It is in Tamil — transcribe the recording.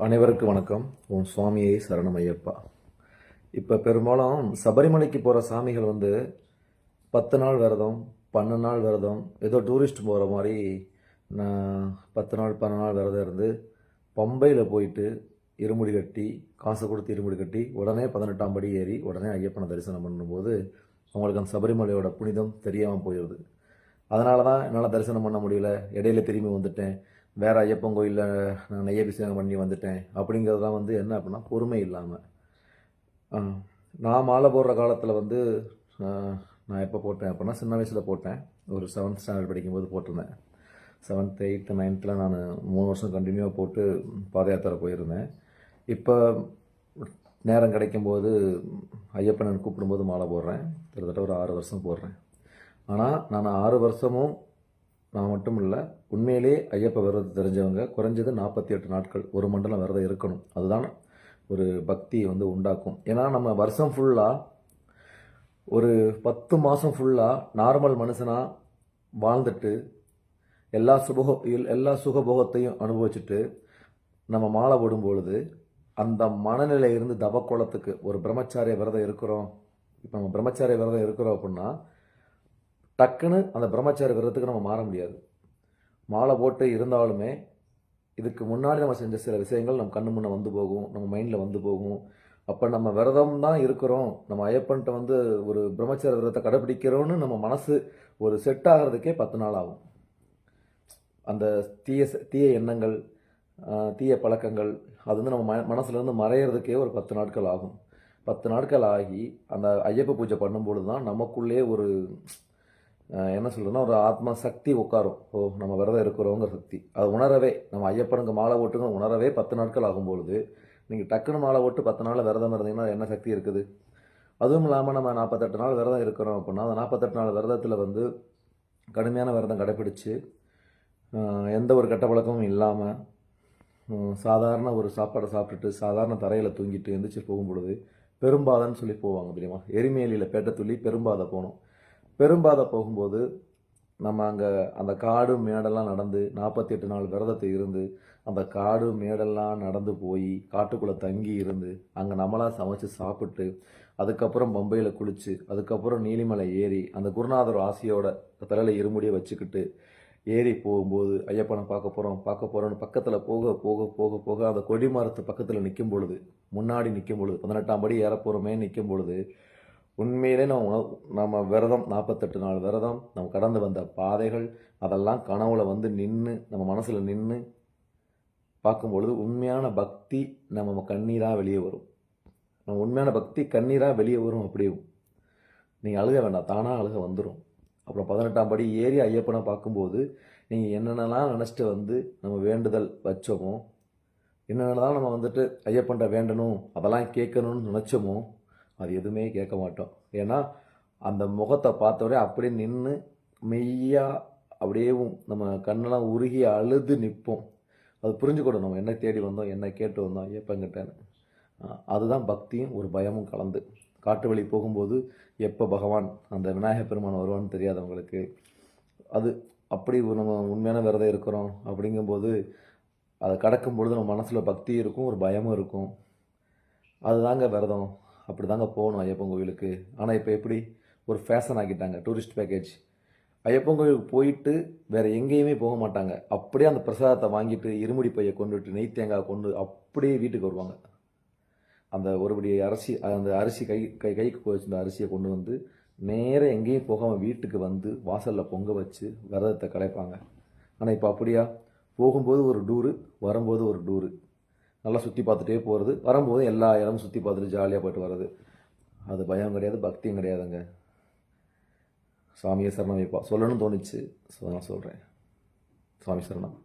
அனைவருக்கும் வணக்கம். உன் சுவாமியை சரணம் ஐயப்பா. இப்போ பெரும்பாலும் சபரிமலைக்கு போகிற சாமிகள் வந்து பத்து நாள் விரதம் பன்னெண்டு நாள் விரதம் ஏதோ டூரிஸ்ட் போகிற மாதிரி நான் பத்து நாள் பன்னெண்டு நாள் விரதம் இருந்து பம்பையில் போயிட்டு இருமுடி கட்டி காசை கொடுத்து இருமுடி கட்டி உடனே பதினெட்டாம் படி ஏறி உடனே ஐயப்பனை தரிசனம் பண்ணும்போது அவங்களுக்கு அந்த சபரிமலையோட புனிதம் தெரியாமல் போயிடுது அதனால தான் என்னால் தரிசனம் பண்ண முடியல. இடையில திரும்பி வந்துட்டேன். வேறு ஐயப்பன் கோயிலில் நான் நெய்யபிஷேகம் பண்ணி வந்துட்டேன். அப்படிங்கிறதுலாம் வந்து என்ன அப்படின்னா பொறுமை இல்லாமல் நான் மாலை போடுற காலத்தில் வந்து நான் எப்போ போட்டேன் அப்படின்னா சின்ன வயசில் போட்டேன். ஒரு செவன்த் ஸ்டாண்டர்ட் படிக்கும்போது போட்டிருந்தேன். செவன்த் எயித்து நைன்த்தில் நான் மூணு வருஷம் கண்டினியூவாக போட்டு பாத யாத்திரை போயிருந்தேன். இப்போ நேரம் கிடைக்கும்போது ஐயப்பனை கூப்பிடும்போது மாலை போடுறேன். கிட்டத்தட்ட ஒரு ஆறு வருஷம் போடுறேன். ஆனால் நான் ஆறு வருஷமும் நான் மட்டும் இல்லை உண்மையிலே ஐயப்ப விரதம் தெரிஞ்சவங்க குறைஞ்சது நாற்பத்தி எட்டு நாட்கள் ஒரு மண்டலம் விரதம் இருக்கணும். அதுதான் ஒரு பக்தியை வந்து உண்டாக்கும். ஏன்னா நம்ம வருஷம் ஃபுல்லாக ஒரு பத்து மாதம் ஃபுல்லாக நார்மல் மனுஷனாக வாழ்ந்துட்டு எல்லா சுபகோ எல்லா சுகபோகத்தையும் அனுபவிச்சுட்டு நம்ம மாலை போடும் பொழுது அந்த மனநிலையிலிருந்து இருந்து தவக்கோலத்துக்கு ஒரு பிரம்மச்சாரிய விரதம் இருக்கிறோம். இப்போ நம்ம பிரம்மச்சாரிய விரதம் இருக்கிறோம் அப்படின்னா டக்குன்னு அந்த பிரம்மச்சாரி விரதத்துக்கு நம்ம மாற முடியாது. மாலை போட்டு இருந்தாலுமே இதுக்கு முன்னாடி நம்ம செஞ்ச சில விஷயங்கள் நம்ம கண்ணு முன்னே வந்து போகும் நம்ம மைண்டில் வந்து போகும். அப்போ நம்ம விரதம் தான் இருக்கிறோம். நம்ம ஐயப்பன்ட்ட வந்து ஒரு பிரம்மச்சார விரதத்தை கடைப்பிடிக்கிறோன்னு நம்ம மனசு ஒரு செட் ஆகிறதுக்கே பத்து நாள் ஆகும். அந்த தீய தீய எண்ணங்கள் தீய பழக்கங்கள் அது வந்து நம்ம ம மனசுலேருந்து மறையிறதுக்கே ஒரு பத்து நாட்கள் ஆகும். பத்து நாட்கள் ஆகி அந்த ஐயப்ப பூஜை பண்ணும்பொழுது தான் நமக்குள்ளே ஒரு என்ன சொல்கிறதுனா ஒரு ஆத்மா சக்தி உட்காரும். ஓ நம்ம விரதம் இருக்கிறோங்கிற சக்தி. அது உணரவே. நம்ம ஐயப்பனுக்கு மாலை ஓட்டுங்க உணரவே பத்து நாட்கள் ஆகும் பொழுது நீங்கள் டக்குன்னு மாலை ஓட்டு பத்து நாள் விரதம் இருந்தீங்கன்னா என்ன சக்தி இருக்குது? அதுவும் இல்லாமல் நம்ம நாற்பத்தெட்டு நாள் விரதம் இருக்கிறோம் அப்படின்னா அந்த நாற்பத்தெட்டு நாள் விரதத்தில் வந்து கடுமையான விரதம் கடைப்பிடிச்சு எந்த ஒரு கெட்ட பழக்கமும் இல்லாமல் சாதாரண ஒரு சாப்பாடை சாப்பிட்டுட்டு சாதாரண தரையில் தூங்கிட்டு எந்திரிச்சு போகும் பொழுது பெரும்பாதன்னு சொல்லி போவாங்க தெரியுமா? எரிமேலியில் பேட்டை துள்ளி பெரும்பாதை போனோம் பெரும்பாதை போகும்போது நம்ம அங்கே அந்த காடு மேடெல்லாம் நடந்து நாற்பத்தி எட்டு நாள் விரதத்தை இருந்து அந்த காடு மேடெல்லாம் நடந்து போய் காட்டுக்குள்ளே தங்கி இருந்து அங்கே நம்மளாக சமைச்சு சாப்பிட்டு அதுக்கப்புறம் பம்பையில் குளித்து அதுக்கப்புறம் நீலிமலை ஏறி அந்த குருநாதர் ஆசையோட தலையில் இருமுடியை வச்சுக்கிட்டு ஏறி போகும்போது ஐயப்பனை பார்க்க போகிறோம் பார்க்க போகிறோன்னு பக்கத்தில் போக போக போக போக அந்த கொடி மரத்து பக்கத்தில் நிற்கும் பொழுது முன்னாடி நிற்கும் பொழுது பதினெட்டாம் படி ஏற போகிறோமே நிற்கும் பொழுது உண்மையிலே நம்ம நம்ம விரதம் நாற்பத்தெட்டு நாள் விரதம் நம்ம கடந்து வந்த பாதைகள் அதெல்லாம் கனவுல வந்து நின்று நம்ம மனசில் நின்று பார்க்கும் பொழுது உண்மையான பக்தி நம்ம கண்ணீராக வெளியே வரும். நம்ம உண்மையான பக்தி கண்ணீராக வெளியே வரும் அப்படியும் நீங்கள் அழுக வேண்டாம் தானாக அழுக வந்துடும் அப்புறம் பதினெட்டாம் படி ஏறி ஐயப்பனை பார்க்கும்போது நீங்கள் என்னென்னலாம் நினச்சிட்டு வந்து நம்ம வேண்டுதல் வச்சோமோ என்னென்னலாம் நம்ம வந்துட்டு ஐயப்பன்ட்ட வேண்டணும் அதெல்லாம் கேட்கணும்னு நினச்சோமோ அது எதுவுமே கேட்க மாட்டோம். ஏன்னா அந்த முகத்தை பார்த்தோடனே அப்படியே நின்று மெய்யாக அப்படியேவும் நம்ம கண்ணெல்லாம் உருகி அழுது நிற்போம் அது புரிஞ்சுக்கணும் நம்ம என்ன தேடி வந்தோம் என்ன கேட்டு வந்தோம் ஐயப்பங்கிட்டேன்னு அதுதான் பக்தியும் ஒரு பயமும் கலந்து. காட்டு வழி போகும்போது எப்போ பகவான் அந்த விநாயகப் பெருமான் வருவான்னு தெரியாதவங்களுக்கு அது அப்படி நம்ம உண்மையான விரதம் இருக்கிறோம் அப்படிங்கும்போது அதை கடக்கும் பொழுது நம்ம மனசில் பக்தி இருக்கும் ஒரு பயமும் இருக்கும். அதுதாங்க விரதம். அப்படி தாங்க போகணும் ஐயப்பன் கோவிலுக்கு. ஆனால் இப்போ எப்படி? ஒரு ஃபேஷன் ஆக்கிட்டாங்க டூரிஸ்ட் பேக்கேஜ் ஐயப்பன் கோயிலுக்கு போயிட்டு வேறு எங்கேயுமே போக மாட்டாங்க. அப்படியே அந்த பிரசாதத்தை வாங்கிட்டு இருமுடி பையை கொண்டுட்டு நெய் தேங்காய் கொண்டு அப்படியே வீட்டுக்கு வருவாங்க. அந்த ஒருபடி அரிசி அந்த அரிசி கை கை கைக்கு வச்சிருந்த அரிசியை கொண்டு வந்து நேராக எங்கேயும் போகாமல் வீட்டுக்கு வந்து வாசலில் பொங்க வச்சு விரதத்தை கலைப்பாங்க. ஆனால் இப்போ அப்படியா? போகும்போது ஒரு டூரு வரும்போது ஒரு டூரு. நல்லா சுற்றி பார்த்துட்டே போகிறது வரும்போது எல்லா இடமும் சுற்றி பார்த்துட்டு ஜாலியாக போயிட்டு வர்றது. அது பயம் கிடையாது பக்தியும் கிடையாதுங்க. சாமியை சரணம் வைப்பா. சொல்லணும்னு தோணுச்சு. ஸோ நான் சொல்கிறேன் சுவாமி சரணம்.